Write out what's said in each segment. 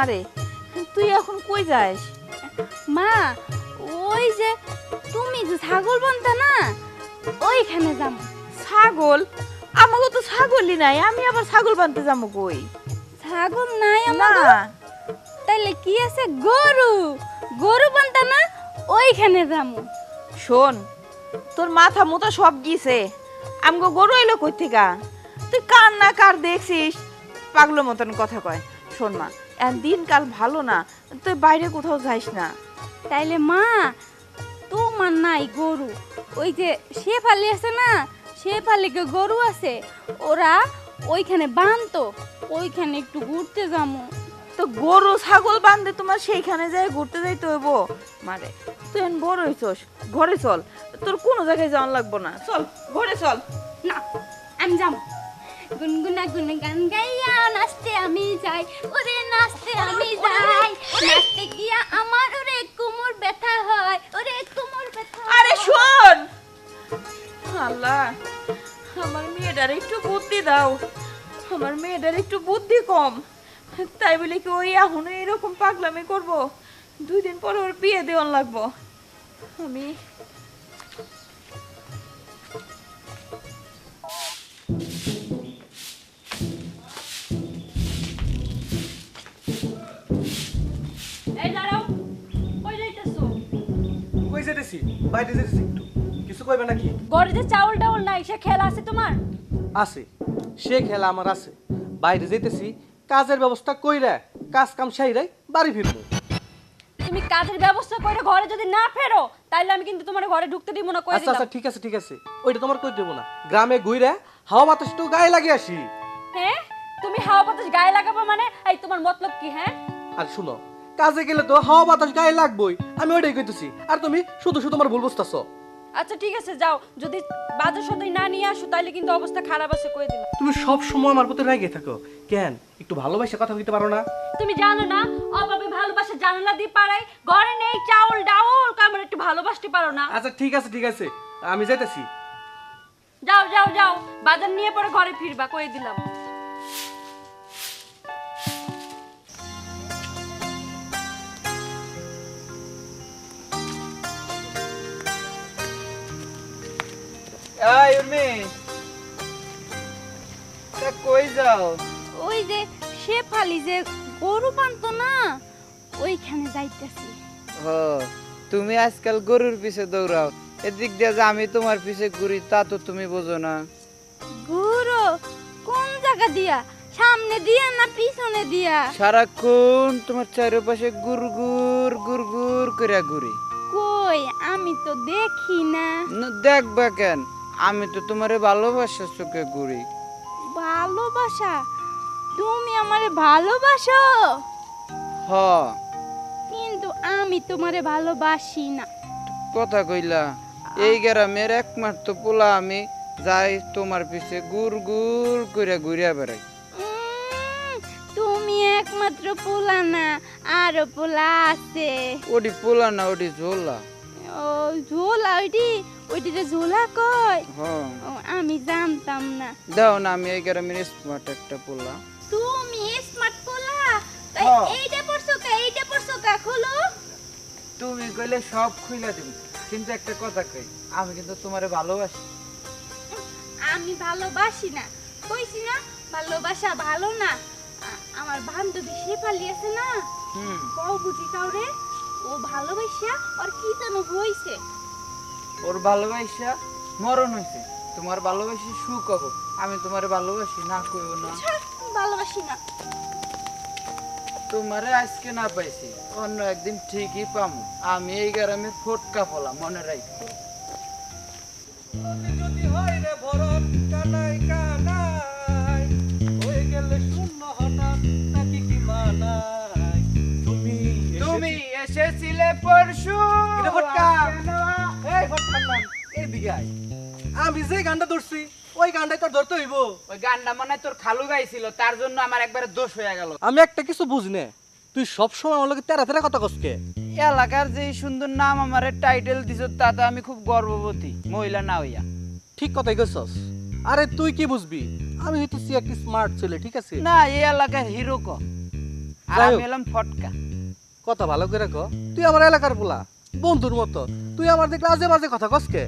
মারে? তুই এখন কই যাস? মা ওই যে তুমি যে ছাগল বানতা না ওইখানে যাম। ছাগল? আমাকে তো ছাগলই নাই আমি আবার ছাগল বানতে যাব কই? ছাগল নাই আমার তাইলে কি আছে? গরু। গরু বানতা না ওইখানে যামু। শোন তোর মাথা মোতা সব গিয়েছে আমগো গরু এলো কই থেকে? তুই কার না কার দেখছিস? পাগলো মতন কথা কয়। শোন মা দিনকাল ভালো না তুই বাইরে কোথাও যাইস না। তাইলে মা তোমার নাই গরু। ওই যে শেফালি আছে না শেফালিকে গরু আছে ওরা ওইখানে বানতো ওইখানে একটু ঘুরতে যাব তো গরু ছাগল বান্ধে তোমার সেইখানে যাই ঘুরতে যাইতে হইব? মারে তুই বড় হইছস? ঘরে চল তোর কোনো জায়গায় যাওয়ান লাগবো না। চল ঘরে চল। না আমি যাম। গুনগুনা গুন গান গাইয়া নাচতে আমি যাই, ওরে নাচতে আমি যাই। নাচতে গিয়া আমার ওরে কোমর ব্যথা হয়, ওরে কোমর ব্যথা আরে শোন! আল্লাহ আমার মেয়েটার একটু বুদ্ধি দাও। আমার মেয়েটার একটু বুদ্ধি কম। তাই বলে কি ওই এখন এরকম পাগলামি করব? দুই দিন পর ওর বিয়ে দেওয়ান লাগবো। আমি কই বাইরে যেতেছি একটু। কিছু কইবে নাকি? ঘরে যে চাউল ডাউল নাই সে খেলা আছে তোমার? আছে সে খেলা আমার আছে। বাইরে যেতেছি কাজের ব্যবস্থা কইরা কাজ কাম সাইরাই বাড়ি ফিরবো। তুমি কাজের ব্যবস্থা করে ঘরে যদি না ফেরো তাহলে আমি কিন্তু তোমার ঘরে ঢুকতে দিব না কই আচ্ছা আচ্ছা ঠিক আছে ঠিক আছে। ওইটা তোমার কই দেবো না? গ্রামে ঘুরে হাওয়া বাতাস একটু গায়ে লাগে আসি। হ্যাঁ? তুমি হাওয়া বাতাস গায়ে লাগাবো মানে? এই তোমার মতলব কি হ্যাঁ? আর শুনো কাজে গেলে তো হাওয়া বাতাস গায়ে লাগবই। আমি ওইটাই কইতেছি। আর তুমি? শুধু শুধু আমার ভুল বুঝতেছো। আচ্ছা ঠিক আছে যাও। যদি বাজার সদাই না নিয়ে আসো তাহলে কিন্তু অবস্থা খারাপ আছে কই দিলাম তুমি সব সময় আমার প্রতি রেগে থাকো। কেন? একটু ভালোবাসে কথা বলতে পারো না? তুমি জানো না অভাবে ভালোবাসা জানালা দিয়ে পাড়াই ঘরে নেই চাউল ডাউল কামড় একটু ভালোবাসতে পারো না। আচ্ছা ঠিক আছে ঠিক আছে। আমি যাইতেছি। যাও যাও যাও। বাজার নিয়ে পরে ঘরে ফিরবা কই দিলাম। এই উর্মি তা কই যাও? ওই যে শেফালি যে গরু বানতো না ওইখানে যাইতেছি। হ তুমি আজকাল গরুর পিছে দৌড়াও। এদিক দিয়ে যে আমি তোমার পিছে ঘুরি তা তো তুমি বোঝো না। গরু কোন জায়গা দিয়া? সামনে দিয়া না পিছনে দিয়া? সারাক্ষণ তোমার চারপাশে গুর গুর গুর গুর করে ঘুরি। কই আমি তো দেখি না। না, দেখবা কেন? আমি তো তোমারে ভালোবাসা চোখে ঘুরি। ভালোবাসা? তুমি আমারে ভালোবাসো? হ। কিন্তু আমি তোমারে ভালোবাসি না। কথা কইলা এই গ্রামের একমাত্র পোলা আমি যাই তোমার পিছে গুর গুর করে ঘুরিয়া বেড়াই। তুমি একমাত্র পোলা না আর পোলা আছে। ওডি পোলা না ওডি ঝোলা। ও ঝোলা ওইটি ওইটি যে ঝোলা কয়? হ্যাঁ। আমি জানতাম না। দাও না আমি এই গ্রামের স্মার্ট একটা পোলা। তুমি স্মার্ট পোলা? হ্যাঁ। এইটা পড়ছো কা? এইটা পড়ছো কা? খোলো। তুমি কইলে সব খুইলা দিবি কিন্তু একটা কথা কই আমি কিন্তু তোমারে ভালোবাসি। আমি ভালোবাসি না। কইছি না ভালোবাসা ভালো না। আমার বান্ধবী শেফালি আছে না? হুম। কও বুঝি কাউরে? ও ভালোবাসা আর কি যেন হইছে? ওর ভালোবাসা মরণ হইছে। তোমার ভালোবাসি সুখ হব। আমি তোমারে ভালোবাসি না কইও না। ভালোবাসি না। তোমারে আজকে না পাইছি অন্য একদিন ঠিকই পামু। আমি এই গ্রামে ফটকা ফলা মনে রাখো যদি হয় রে ভরত কানাই কানাই হয়ে গেলে শূন্য হঠাৎ নাকি কি মানাই তুমি তুমি এসেছিলে পরশু ফটকা। এদিকে আয় আমি যে গানটা ধরছি ওই গানটাই তোর ধরতে হইব। ওই গানটা মনে তোর খালু গাইছিল তার জন্য আমার একবারে দোষ হয়ে গেল। আমি একটা কিছু বুঝনে তুই সব সময় আমার লগে তেরা তেরা কথা কসকে এলাকার যে সুন্দর নাম আমার টাইটেল দিছ তাতে আমি খুব গর্ববতী মহিলা না হইয়া। ঠিক কথাই কইছস। আরে তুই কি বুঝবি? আমি হইতেছি একটা স্মার্ট ছেলে ঠিক আছে? না এই এলাকার হিরো ক। আর যাই আমি ফটকা। কথা ভালো করে ক। তুই আমার এলাকার পোলা বন্ধুর মতো। তুই আমার দেখলে আজে বাজে কথা কসকে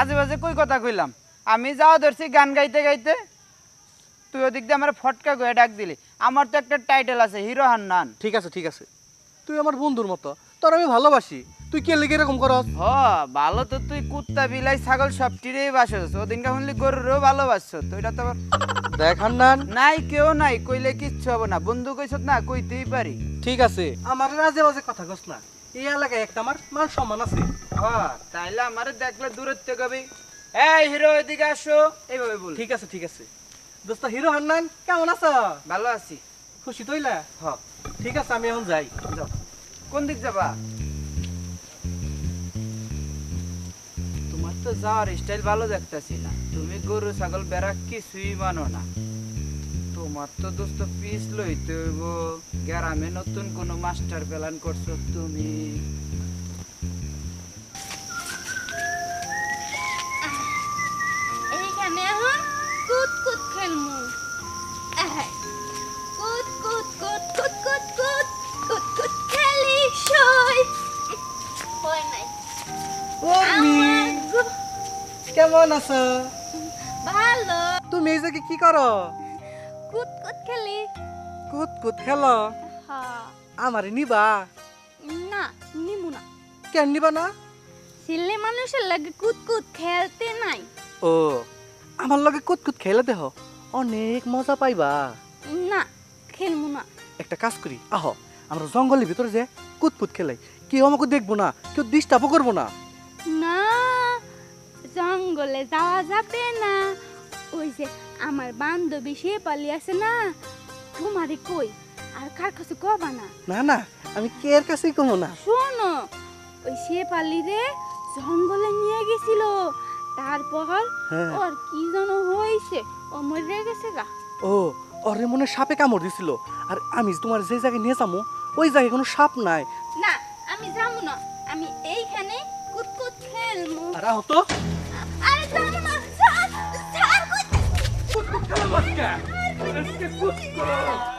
আজে বাজে কই কথা কইলাম? আমি যাওয়া ধরছি গান গাইতে গাইতে। তুই ওদিক দিয়ে আমার ফটকা কয়ে ডাক দিলি। আমার তো একটা টাইটেল আছে হিরো হান্নান। ঠিক আছে ঠিক আছে। তুই আমার বন্ধুর মতো। তোর আমি ভালোবাসি। তুই কে লেগে এরকম করস? হ ভালো তো তুই কুত্তা বিলাই ছাগল সবটিরেই বাসস। ওদিনকে শুনলি গরুরও ভালোবাসছ। তো এটা তো আবার দেখ হান্নান। নাই কেউ নাই কইলে কিচ্ছু হবে না। বন্ধু কইছত না কইতেই পারি। ঠিক আছে। আমার আজে বাজে কথা কস না। এই এলাকায় একটা আমার মান সম্মান আছে। তাইলে আমারে দেখলে দূরের থেকে কবি। এই হিরো এদিকে আসো। এইভাবে বল। ঠিক আছে ঠিক আছে। দোস্ত হিরো হান্নান কেমন আছো? ভালো আছি। খুশি হ। ঠিক আছে আমি এখন যাই। যাও। কোন দিক যাবা? তোমার তো যাওয়ার স্টাইল ভালো দেখতেছি না। তুমি গরু ছাগল বেড়া কিছুই মানো না। তোমার তো দোস্ত পিস লইতে হইব। গ্রামে নতুন কোন মাস্টার প্ল্যান করছ তুমি? এইখানে এখন কুত কুত খেলমু। কুত কুত কুত কুত কুত কুত কুত কুত খেলি সই। হয় নাই। কেমন আছো? ভালো। তুমি এই জায়গায় কি করো? কুত কুত খেলি। কুত কুত খেলো? হ্যাঁ। আমারে নিবা? না নিমু না। কেন নিবা না? ছেলে মানুষের লাগে কুত কুত খেলতে নাই। ও আমার লগে কুত কুত খেলে দেহ। অনেক মজা পাইবা। না খেলমু না। একটা কাজ করি আহ আমরা জঙ্গলের ভিতরে যে কুতকুত খেলাই কেউ আমাকে দেখব না কেউ ডিস্টার্বও করব না। না জঙ্গলে যাওয়া যাবে না। ওই যে আমার বান্ধবী সে পালি আছে না। তোমারে কই? আর কার কাছে কবা না? না না আমি কে এর কাছেই কমো না। শোনো ওই সে পালি রে জঙ্গলে নিয়ে গেছিল। তারপর হ্যাঁ। ওর কি যেন হয়েছে ও মরে গেছে গা। ও ওরে মনে সাপে কামড় দিছিল। আর আমি তোমার যে জায়গায় নিয়ে যাব ওই জায়গায় কোনো সাপ নাই। না আমি যাব না। আমি এইখানে কুতকুত খেলব আর আহ ¡Busca! ¡Es que busco!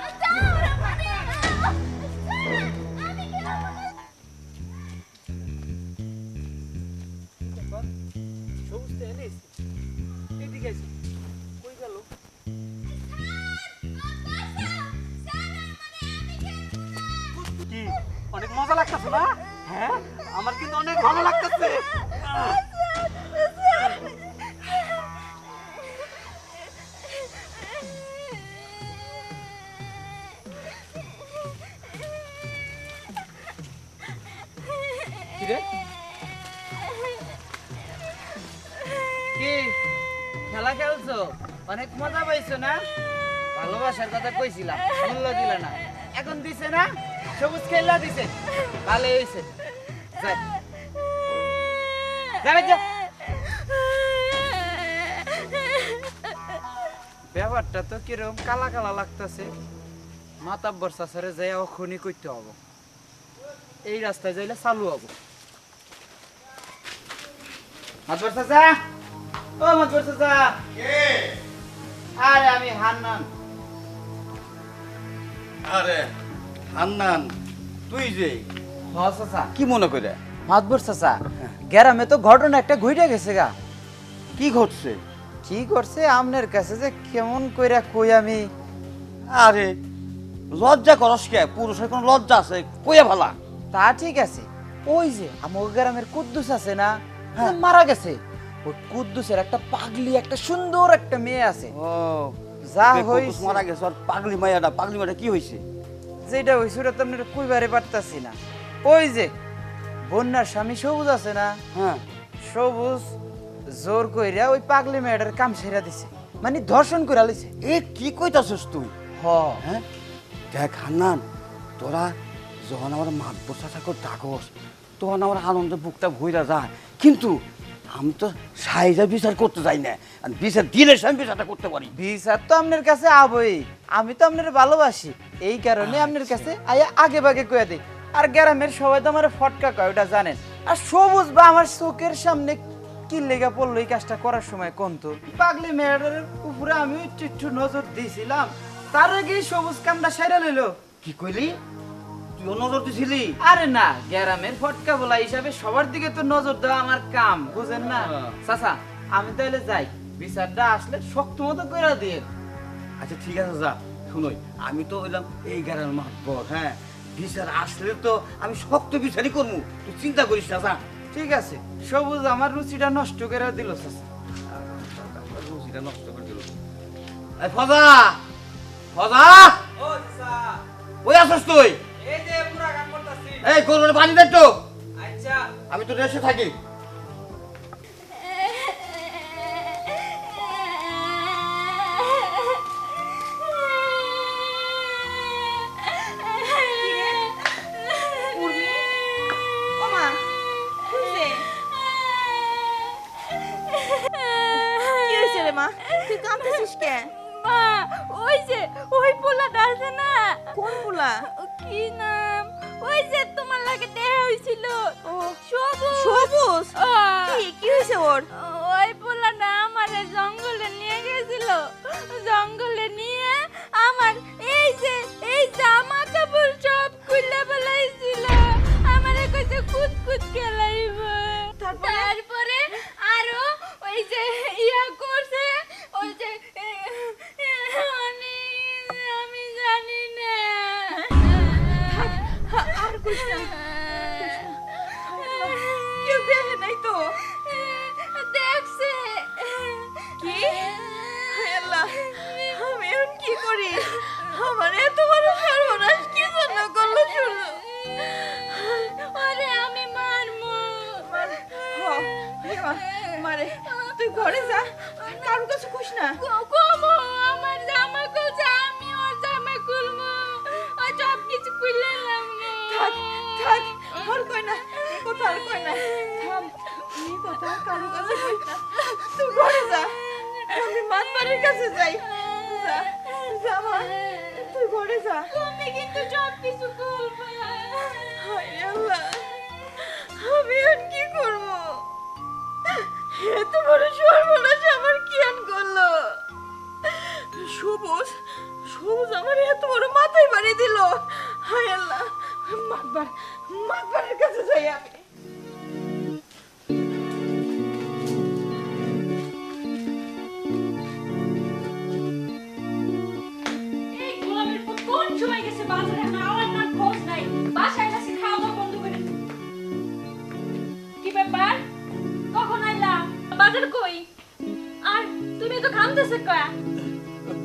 অনেক মজা পাইছো না? ভালোবাসার কথা কইছিলাম মূল্য দিলে না। এখন দিছে না সবুজ খেলা দিছে ভালো যা ব্যাপারটা তো কীরকম কালা কালা লাগতাছে। মাতাব্বর চাষারে যাই অখনি করতে হব। এই রাস্তায় যাইলে চালু হব। মাতবর চাচা। ও মাতবর চাচা। আরে আমি হান্নান। আরে হান্নান তুই যে। চাচা। কি মনে করে? মাতবর চাচা গ্রামে তো ঘটনা একটা ঘুরে গেছে গা। কি ঘটছে? কি করছে আমনের কাছে যে কেমন কইরা কই আমি? আরে লজ্জা করস কে? পুরুষের কোন লজ্জা আছে? কইয়া ভালা তা ঠিক আছে। ওই যে আমার গ্রামের কুদ্দুস আছে না হ্যাঁ। মারা গেছে। ওই কুদ্দুসের একটা পাগলি একটা সুন্দর একটা মেয়ে আছে। ও যা হইছে। মারা গেছে আর পাগলি মাইয়াটা পাগলি মাইয়াটা কি হইছে? যেটা হইছে ওটা তো আপনার কইবারে পারতাছি না। ওই যে বন্যার স্বামী সবুজ আছে না? হ্যাঁ। সবুজ জোর কইরা ওই পাগলি মেয়েটার কাম সেরা দিছে। মানে ধর্ষণ করে লিছে এ কি কইতাছস তুই? হ। হ্যাঁ? দেখ হান্নান তোরা যখন আমার মাত বসা থাকো ডাকস তখন আমার আনন্দে বুকটা ভইরা যায়। কিন্তু আমি তো সাইজা বিচার করতে যাই না। আর বিচার দিলে আমি বিচারটা করতে পারি। বিচার তো আপনার কাছে আবই। আমি তো আপনার ভালোবাসি। এই কারণে আপনার কাছে আয়া আগে ভাগে কয়ে দিই। আর গ্রামের সবাই তো আমার ফটকা কয় ওটা জানেন। আর সবুজ বা আমার চোখের সামনে কি লেগা পড়ল এই কাজটা করার সময় কোন তো? পাগলি মেয়েটার উপরে আমি একটু একটু নজর দিয়েছিলাম। তার আগে সবুজ কামটা সেরে লইলো। কি কইলি? তুইও নজর দিছিলি? আরে না গ্যারামের ফটকা বলা হিসাবে সবার দিকে তো নজর দেওয়া আমার কাম বুঝেন না। চাচা আমি তাহলে যাই বিচারটা আসলে শক্ত মতো করে দিয়ে আচ্ছা ঠিক আছে যা শুনোই আমি তো হইলাম এই গ্রামের মাতবর হ্যাঁ? বিচার আসলে তো আমি শক্ত বিচারই করব তুই চিন্তা করিস না যা। ঠিক আছে সবুজ আমার রুচিটা নষ্ট করে দিল চাচা। রুচিটা নষ্ট করে দিল। এই ফজা! ফজা! ওই আসস তুই? এই গরুর পানি দে তো আচ্ছা। আমি তো রেসে থাকি। কি মা? তুই কাঁদতেছিস কে? মা ওই যে ওই পোলাটা আছে না? কোন পোলা? কি যে তোমার দেয়া হয়েছিল। ও সবুজ। সবুজ? কি হয়েছে ওর? কি করি? আমার এত বড় সর্বনাশ কি জন্য করল শুরু ওরে আমি মারমু মারে তুই ঘরে যা। কারোর কাছে খুশ না? কমো আমার জামা খুলছে আমি ওর জামা খুলবো। ও সব কিছু খুলে থাক থাক আর কই না কথা আর কই না। থাম এই কথা কারোর কাছে কই না। তুই ঘরে যা আমি মাতবাড়ির কাছে যাই। যা যা মা তুই ঘরে যা। তুমি কিন্তু সব কিছু হায় আল্লাহ আমি আর কি করব? এত বড় সর্বনাশ আমার কি আন করল? সবুজ সবুজ আমার এত বড় মাথায় বাড়ি দিল। হায় আল্লাহ মাতবার মাতবারের কাছে যাই আমি। কামতেছে কয়া?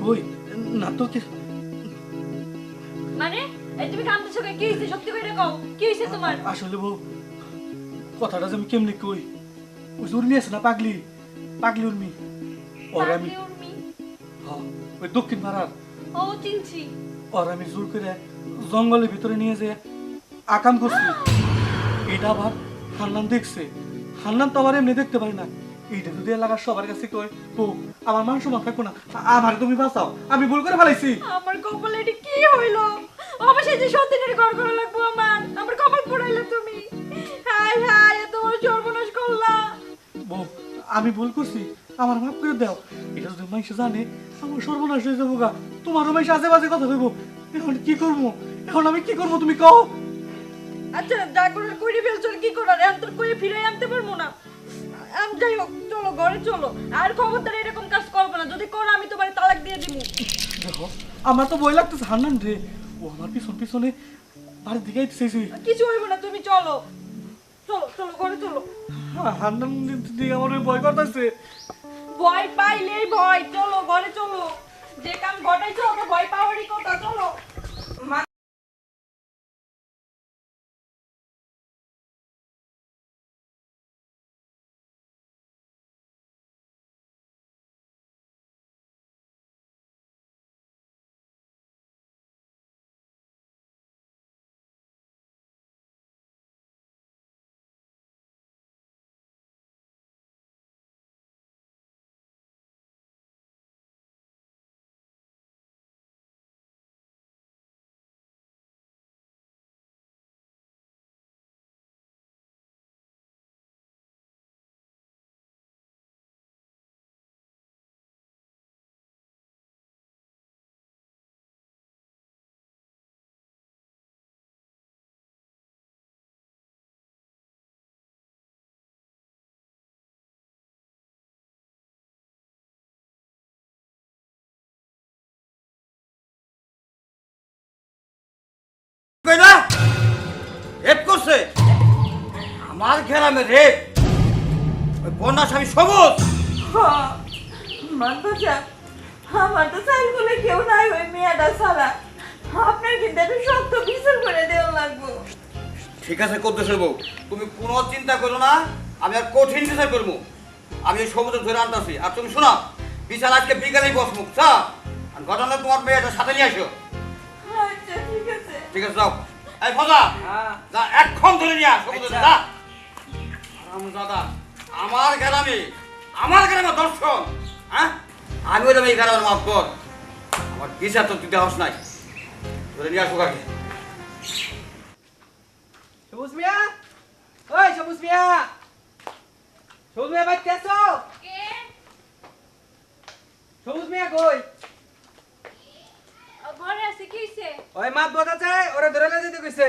কই না তো কি মানে? এই তুমি কামতেছো কই কি হইছে? সত্যি কইরা কও। কি হইছে তোমার? আসলে বউ কথাটা আমি কেমনি কই? ওই উর্মি আছে না পাগলি? পাগলি উর্মি? ওর আমি পাগলি উর্মি। হ্যাঁ, ওই দক্ষিণ পাড়ার। ও চিনছি। ওর আমি জোর করে জঙ্গলের ভিতরে নিয়ে যে আকাম করছি। এটা আবার হান্নান দেখছে। হান্নান তো আবার এমনি দেখতে পারে না। এইটা যদি এলাকার সবার কাছে কয় ও আমার মান সমান থাকব না আমার তুমি বাঁচাও আমি ভুল করে ফেলাইছি। আমার কপালে এটা কি হইল? অবশ্যই যে সত্যিনের ঘর করা লাগবো আমার আমার কপাল পোড়াইলে তুমি। হাই হাই বড় সর্বনাশ করলা। বউ আমি ভুল করছি আমার মাফ করে দাও। এটা যদি মাইসে জানে আমার সর্বনাশ হয়ে যাব গা। তোমারও মাইসে আজে বাজে কথা কইবো। এখন কি করব? এখন আমি কি করব তুমি কও? আচ্ছা যা করার কইরে ফেলছো কি করার? এখন তোর কইরে ফিরে আনতে পারব না। যাই হোক চলো ঘরে চলো। আর খবরদার এরকম কাজ করব না। যদি করো আমি তোমার তালাক দিয়ে দিব দেখো আমার তো বই লাগতেছে হান্নান রে। ও আমার পিছন পিছনে বাড়ির দিকে আইতেছে কিছু হইব না তুমি চলো। চলো চলো ঘরে চলো। হান্নান দিকে আমার ভয় করতেছে। ভয় পাইলেই ভয়। চলো ঘরে চলো। যে কাম ঘটাইছো ওটা ভয় পাওয়ারই কথা চলো। কই না রেপ করছে? আমার গ্রামে রেপ। ওই বন্যা স্বামী সবুজ। মাদ্রাসা আমার তো চাইল বলে কেউ নাই ওই মেয়েটা ছাড়া। আপনার কিন্তু একটা শক্ত বিচার করে দেওয়া লাগবো। ঠিক আছে করতেছে বউ। তুমি কোনো চিন্তা করো না আমি আর কঠিন বিচার করব। আমি ওই সবুজ ধরে আনতেছি। আর তুমি শোনা বিচার আজকে বিকালেই বসমুখ চা আর ঘটনা তোমার মেয়েটা সাথে নিয়ে আসো। ঠিক আছে যাও। এই ফজা যা এখন ধরে নিয়ে আস সবুজ যা। দাদা আমার গ্রামে আমার গ্রামে দর্শন হ্যাঁ? আমি ওই এই গ্রামের মাপ কর আমার বিচার তো তুই দেওয়াস নাই। ধরে নিয়ে আসো কাকে? সবুজ মিয়া? ওই সবুজ মিয়া। সবুজ মিয়া বাইতে আছো? সবুজ মিয়া কই? ঘরে আছে কি হইছে? ওই মাত বসাছে ওরে ধরে লে যেতে কইছে।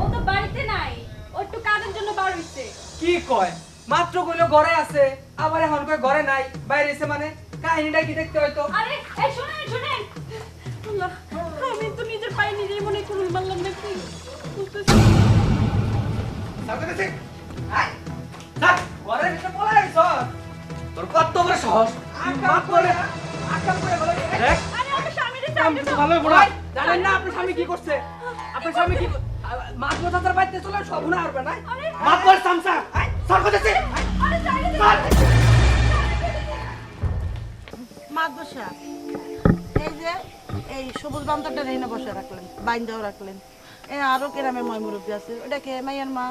ও তো বাড়িতে নাই ও একটু কাজের জন্য বার হইছে। কি কয়? মাত্র কইলো ঘরে আছে আবার এখন কই ঘরে নাই বাইরে এসে মানে কাহিনীটা কি দেখতে হয়তো। আরে এই শুনেন শুনেন। আল্লাহ, আমি তো নিজের পায়ে নিজেই মনে করুন নাকি? বুঝতেছি সামনে আয় থাক ভিতরে তোর কত বড় সাহস? মাত করে আকাম করে বলে দেখ। আরে আমার স্বামীরে আমি তো ভালোই বড় জানেন না আপনার স্বামী কি করছে? আপনার স্বামী কি মাছ মজাদার বাইতে চলে সব না? পারবে না মাত বল সামসা। সর করতেছে মাদ্রাসা। এই যে এই সবুজ বান্তরটা রেনে বসে রাখলেন বাইন্দাও রাখলেন। এ আরও কেরামে ময় মুরব্বী আছে। ওটা কে? মাইয়ার মা।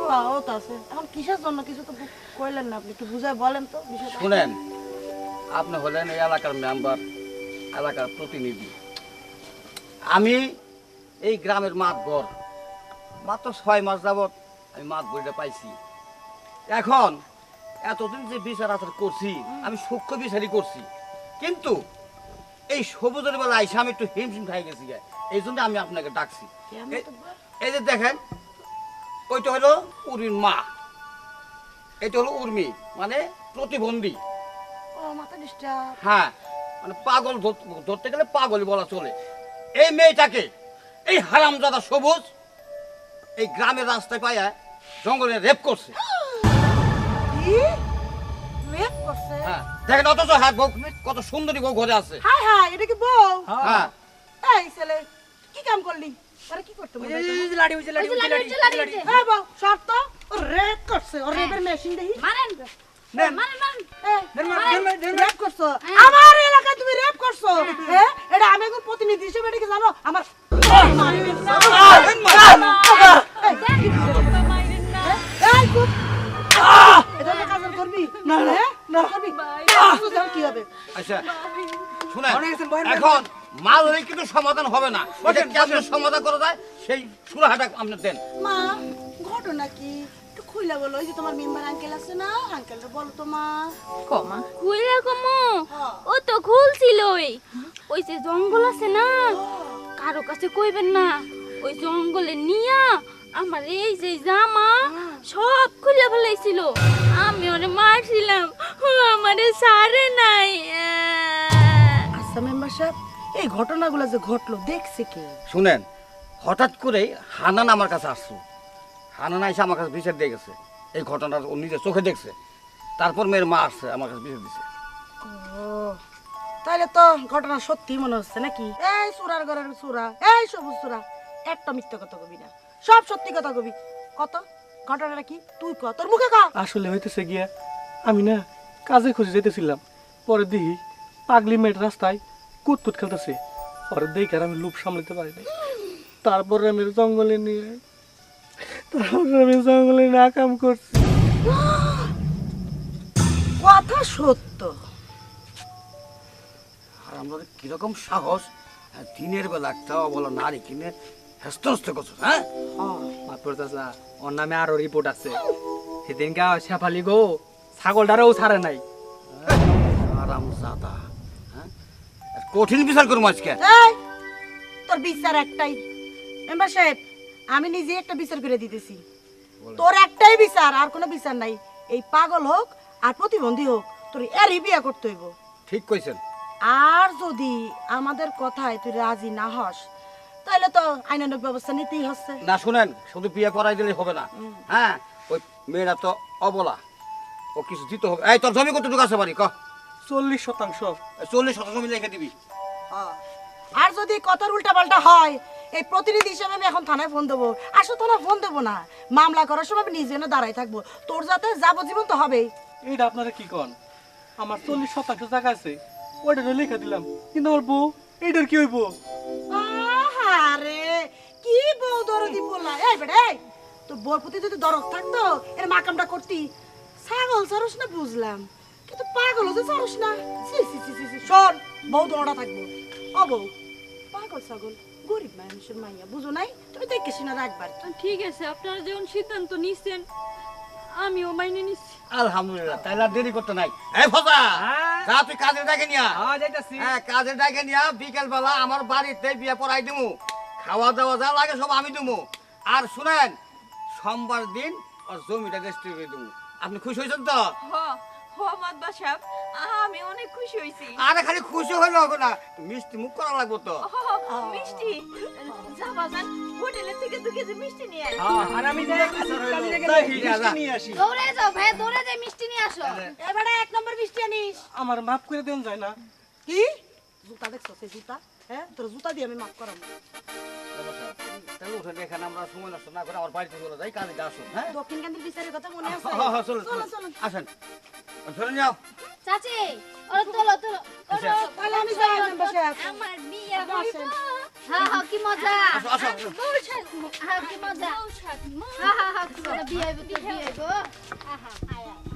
ও ও তো আছে। এখন কিসের জন্য কিছু তো কইলেন না আপনি একটু বুঝায় বলেন তো শুনেন আপনি হলেন এই এলাকার মেম্বার। এলাকার প্রতিনিধি। আমি এই গ্রামের মাতবর মাত্র ছয় মাস যাবৎ আমি মাত বইটা পাইছি। এখন এতদিন যে বিচার আচার করছি আমি সূক্ষ্ম বিচারই করছি। কিন্তু এই সবুজের বেলা আইসা আমি একটু হিমশিম খাই গেছি। এই জন্য আমি আপনাকে ডাকছি। এই- যে দেখেন ওইটা হলো উর্মির মা। এটা হলো উর্মি মানে প্রতিবন্ধী। হ্যাঁ মানে পাগল ধর- ধরতে গেলে পাগলই বলা চলে। এই মেয়েটাকে এই হারামজাদা সবুজ এই গ্রামের রাস্তায় পাইয়া জঙ্গলে রেপ করছে। রেপ করছে? হ্যাঁ দেখেন অথচ হাত বউ কত সুন্দরী বউ ঘরে আছে। হাই হাই এটা কি বউ? হ্যাঁ। এই ছেলে কি কাম করলি? আরে কি করতে বলে যে লাঠি। হ্যাঁ বউ রেপ করছে রেপের মেশিন দেখি। মারেন করছ? আমার এলাকায় তুমি রেপ করছ? হ্যাঁ এটা আমি এখন প্রতিনিধি হিসেবে এটা কি জানো? আমার আচ্ছা। এখন মাল হলে কিন্তু সমাধান হবে না। সমাধান করা যায়? সেই সুরাহাটা আপনি দেন। মা ঘটনা কি? খুইলা বলো ওই যে তোমার মেম্বার আঙ্কেল আছে না? আঙ্কেলটা বলো তো মা। কমা। খুইলা কমো? ও তো খুলছিলই। ওই ওই যে জঙ্গল আছে না কারও কাছে কইবেন না। ওই জঙ্গলে নিয়া আমার এই যে জামা সব খুলে ফেলাইছিল। আমি ওরে মারছিলাম। ও আমারে সারে নাই। আচ্ছা মেম্বার সাহেব এই ঘটনাগুলো যে ঘটলো দেখছে কে? শুনেন হঠাৎ করে হানান আমার কাছে আসছো হানান এসে আমার কাছে বিচার দিয়ে গেছে। এই ঘটনাটা ও নিজে চোখে দেখছে। তারপর মেয়ের মা আসছে আমার কাছে বিচার দিছে। ও তাহলে তো ঘটনা সত্যি মনে হচ্ছে নাকি? এই সুরার ঘরের সুরা এই সবুজ সুরা একটা মিথ্যা কথা কবি না। সব সত্যি কথা কবি। কত? ঘটনাটা কি? তুই ক? তোর মুখে কা? আসলে হইতেছে গিয়া আমি না কাজে খুঁজে যেতেছিলাম পরে দেখি পাগলি মেয়ের রাস্তায় কুতকুত খেলতেছে। পরে দেখে আর আমি লুপ সামলাতে পারি নাই। তারপরে আমি জঙ্গলে নিয়ে তারপরে আমি জঙ্গলে না কাম করছি। কথা সত্য। আর আমাদের কীরকম সাহস? হ্যাঁ, দিনের বেলা একটা বলো নারী কিনে হেস্ত হেস্ত করছ হ্যাঁ? মাতপুর চাচা ওর নামে আরও রিপোর্ট আছে। সেদিনকা শেফালি গো ছাগলটারও ছাড়ে নাই। আরাম জাদা হ্যাঁ? কঠিন বিচার করব আজকে। এই তোর বিচার একটাই। মেম্বার সাহেব আমি নিজে একটা বিচার করে দিতেছি। তোর একটাই বিচার আর কোনো বিচার নাই। এই পাগল হোক আর প্রতিবন্ধী হোক তোর এরই বিয়া করতে হইব। ঠিক কইছেন। আর যদি আমাদের কথায় তুই রাজি না হস তাহলে তো আইনানুক ব্যবস্থা নিতেই হচ্ছে। না শুনেন শুধু বিয়ে করাই দিলে হবে না। হ্যাঁ ওই মেয়েরা তো অবলা। ও কিছু দিতে হবে। এই তোর জমি কতটুকু আছে বাড়ি? ক। চল্লিশ শতাংশ। চল্লিশ শতাংশ জমি রেখে দিবি। আর যদি কথার উল্টা পাল্টা হয় এই প্রতিনিধি হিসেবে আমি এখন থানায় ফোন দেবো। আসো থানায় ফোন দেবো না। মামলা করার সময় আমি নিজে না দাঁড়াই থাকব। তোর যাতে যাবজ্জীবন তো হবেই। এইটা আপনারা কি কন? আমার চল্লিশ শতাংশ জায়গা আছে। ওইটা লিখে দিলাম। কিন্তু আমার বউ এইটার কি হইব? আরে কি বউ দরদি বললা এই বেটা এই! তোর বউর প্রতি যদি দরদ থাকতো এর মাকামটা করতি। ছাগল সারস না বুঝলাম। কিন্তু পাগল হতে সারস না। সি সি সি সি শোন বউ দৌড়া থাকব। ও বউ পাগল ছাগল। গরিব মানুষের মাইয়া বুঝো নাই? তুমি দেখে শুনে রাখবার। ঠিক আছে আপনারা যখন সিদ্ধান্ত নিচ্ছেন আমিও মাইনে নিচ্ছি আলহামদুলিল্লাহ তাইলে আর দেরি করতে নাই। এই ফসা যা তুই কাজের ডাকে নিয়া। হ্যাঁ যাইতাছি। হ্যাঁ কাজের ডাকে নিয়া বিকেল বেলা আমার বাড়িতে বিয়ে পড়াই দিমু। খাওয়া দাওয়া যা লাগে সব আমি দিমু। আর শুনেন সোমবার দিন আর জমিটা রেজিস্ট্রি করে দিমু। আপনি খুশি হয়েছেন তো? হ। আমি অনেক খুশি হইছি আরে খালি খুশি হবে না মিষ্টি মুখ করা লাগবো তো। মিষ্টি? যা বাজান হোটেলের থেকে দু কেজি মিষ্টি নিয়ে আয়। হ্যাঁ, আর আমি যাই। মিষ্টি নিয়ে আসি। দৌড়ে যাও ভাই দৌড়ে যাই মিষ্টি নিয়ে আসো। এবারে এক নম্বর বৃষ্টি আনিস। আমার মাফ করে দেন যায় না। কি? জুতা দেখছ সেই জুতা? হ্যাঁ তোর জুতা দিয়ে আমি মাফ করাবো। তাহলে উঠে এখানে আমরা সময় নষ্ট না করে আমার বাড়িতে চলে যাই কাজে আসুন হ্যাঁ দক্ষিণ কান্দির বিচারের কথা মনে আছে হ্যাঁ, হ্যাঁ, চলুন, চলো চলুন। চলো আসেন ধরে যাও চাচি ওরে তোলো তোলো ওরে তাহলে আমি যাই মেম্বার সাহেব আমার বিয়ে আপনি হ্যাঁ হ্যাঁ কি মজা আসো, আসো। হ্যাঁ কি মজা হ্যাঁ হ্যাঁ হ্যাঁ কি মজা বিয়ে বিয়ে আহা আয়া